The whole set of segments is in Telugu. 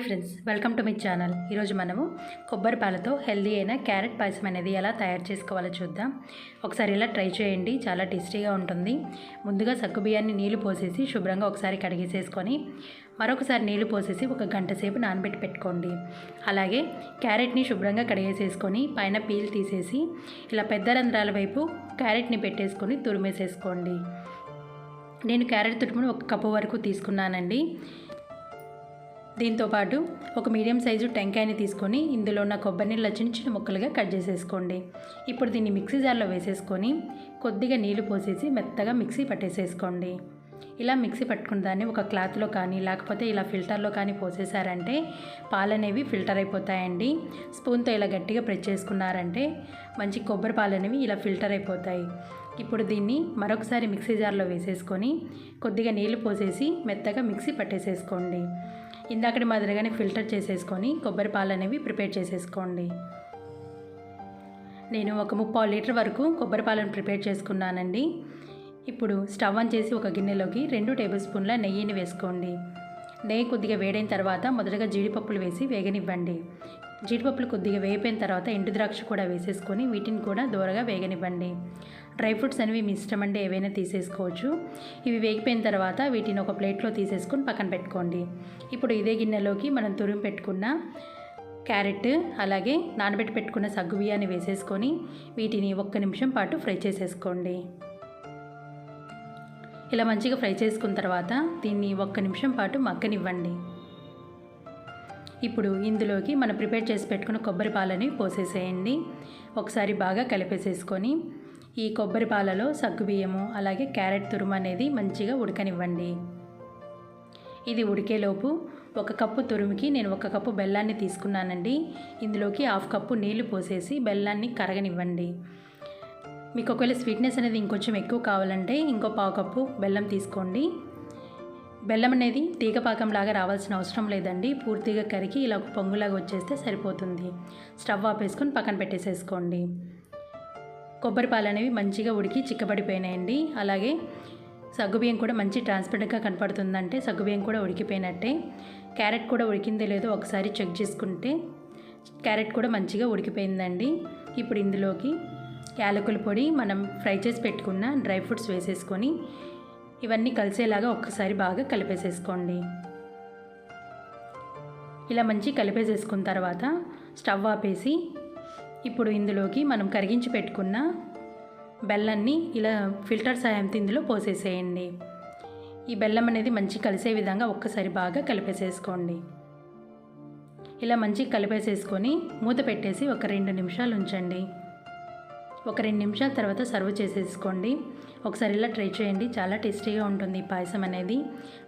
Hi friends welcome to my channel. ఈరోజు మనము కొబ్బరి పాలతో హెల్దీ అయిన క్యారెట్ పాయసం అనేది ఎలా తయారు చేసుకోవాలో చూద్దాం. ఒకసారి ఇలా ట్రై చేయండి చాలా టేస్టీగా ఉంటుంది. ముందుగా సగ్గుబియ్యాన్ని నీళ్ళు పోసేసి శుభ్రంగా ఒకసారి కడిగేసేసుకొని మరొకసారి నీళ్ళు పోసేసి ఒక గంట సేపు నానబెట్టి పెట్టుకోండి. అలాగే క్యారెట్ని శుభ్రంగా కడిగేసేసుకొని పైన పీల్ తీసేసి ఇలా పెద్ద రంధ్రాల వైపు క్యారెట్ని పెట్టేసుకొని తురిమేసేసుకోండి. నేను క్యారెట్ తురుమును ఒక కప్పు వరకు తీసుకున్నానండి. దీంతోపాటు ఒక మీడియం సైజు టెంకాయని తీసుకొని ఇందులో ఉన్న కొబ్బరి నీళ్ళ చిన్న చిన్న ముక్కలుగా కట్ చేసేసుకోండి. ఇప్పుడు దీన్ని మిక్సీ జార్లో వేసేసుకొని కొద్దిగా నీళ్ళు పోసేసి మెత్తగా మిక్సీ పట్టేసేసుకోండి. ఇలా మిక్సీ పట్టుకున్న దాన్ని ఒక క్లాత్లో కానీ లేకపోతే ఇలా ఫిల్టర్లో కానీ పోసేసారంటే పాలు అనేవి ఫిల్టర్ అయిపోతాయండి. స్పూన్తో ఇలా గట్టిగా ప్రెస్ చేసుకున్నారంటే మంచి కొబ్బరి పాలు అనేవి ఇలా ఫిల్టర్ అయిపోతాయి. ఇప్పుడు దీన్ని మరొకసారి మిక్సీ జార్లో వేసేసుకొని కొద్దిగా నీళ్ళు పోసేసి మెత్తగా మిక్సీ పట్టేసేసుకోండి. ఇందాకటి మాదిరిగానే ఫిల్టర్ చేసేసుకొని కొబ్బరి పాలు అనేవి ప్రిపేర్ చేసేసుకోండి. నేను ఒక ముప్పావు లీటర్ వరకు కొబ్బరి పాలను ప్రిపేర్ చేసుకున్నానండి. ఇప్పుడు స్టవ్ ఆన్ చేసి ఒక గిన్నెలోకి రెండు టేబుల్ స్పూన్ల నెయ్యిని వేసుకోండి. నెయ్యి కొద్దిగా వేడైన తర్వాత మొదటగా జీడిపప్పులు వేసి వేగనివ్వండి. జీడిపప్పులు కొద్దిగా వేగిపోయిన తర్వాత ఎండు ద్రాక్ష కూడా వేసేసుకొని వీటిని కూడా దూరగా వేగనివ్వండి. డ్రై ఫ్రూట్స్ అనేవి మీ ఇష్టం అంటే ఏవైనా తీసేసుకోవచ్చు. ఇవి వేగిపోయిన తర్వాత వీటిని ఒక ప్లేట్లో తీసేసుకొని పక్కన పెట్టుకోండి. ఇప్పుడు ఇదే గిన్నెలోకి మనం తురిమి పెట్టుకున్న క్యారెట్ అలాగే నానబెట్టి పెట్టుకున్న సగ్గు బియ్యాన్ని వేసేసుకొని వీటిని ఒక్క నిమిషం పాటు ఫ్రై చేసేసుకోండి. ఇలా మంచిగా ఫ్రై చేసుకున్న తర్వాత దీన్ని ఒక్క నిమిషం పాటు మగ్గనివ్వండి. ఇప్పుడు ఇందులోకి మనం ప్రిపేర్ చేసి పెట్టుకున్న కొబ్బరి పాలని పోసేసేయండి. ఒకసారి బాగా కలిపేసేసుకొని ఈ కొబ్బరి పాలలో సగ్గుబియ్యము అలాగే క్యారెట్ తురుము అనేది మంచిగా ఉడకనివ్వండి. ఇది ఉడికేలోపు ఒక కప్పు తురుముకి నేను ఒక కప్పు బెల్లాన్ని తీసుకున్నానండి. ఇందులోకి హాఫ్ కప్పు నీళ్ళు పోసేసి బెల్లాన్ని కరగనివ్వండి. మీకు ఒకవేళ స్వీట్నెస్ అనేది ఇంకొంచెం ఎక్కువ కావాలంటే ఇంకో పావు కప్పు బెల్లం తీసుకోండి. బెల్లం అనేది తీగ పాకంలాగా రావాల్సిన అవసరం లేదండి. పూర్తిగా కరిగి ఇలా ఒక పొంగులాగా వచ్చేస్తే సరిపోతుంది. స్టవ్ ఆపేసుకొని పక్కన పెట్టేసేసుకోండి. కొబ్బరి పాలు అనేవి మంచిగా ఉడికి చిక్కబడిపోయినాయండి. అలాగే సగ్గుబియ్యం కూడా మంచి ట్రాన్స్పరెంట్గా కనపడుతుందంటే సగ్గుబియ్యం కూడా ఉడికిపోయినట్టే. క్యారెట్ కూడా ఉడికిందే లేదో ఒకసారి చెక్ చేసుకుంటే క్యారెట్ కూడా మంచిగా ఉడికిపోయిందండి. ఇప్పుడు ఇందులోకి యాలకుల పొడి మనం ఫ్రై చేసి పెట్టుకున్న డ్రై ఫ్రూట్స్ వేసేసుకొని ఇవన్నీ కలిసేలాగా ఒక్కసారి బాగా కలిపేసేసుకోండి. ఇలా మంచి కలిపేసేసుకున్న తర్వాత స్టవ్ ఆపేసి ఇప్పుడు ఇందులోకి మనం కరిగించి పెట్టుకున్న బెల్లాన్ని ఇలా ఫిల్టర్ సాయంతో ఇందులో పోసేసేయండి. ఈ బెల్లం అనేది మంచి కలిసే విధంగా ఒక్కసారి బాగా కలిపేసేసుకోండి. ఇలా మంచి కలిపేసేసుకొని మూత పెట్టేసి ఒక రెండు నిమిషాలు ఉంచండి. ఒక రెండు నిమిషాల తర్వాత సర్వ్ చేసేసుకోండి. ఒకసారి ఇలా ట్రై చేయండి. చాలా టేస్టీగా ఉంటుంది ఈ పాయసం అనేది.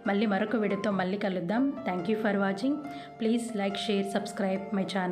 మళ్ళీ మరొక వీడియోతో మళ్ళీ కలుద్దాం. Thank you for watching please like share subscribe my channel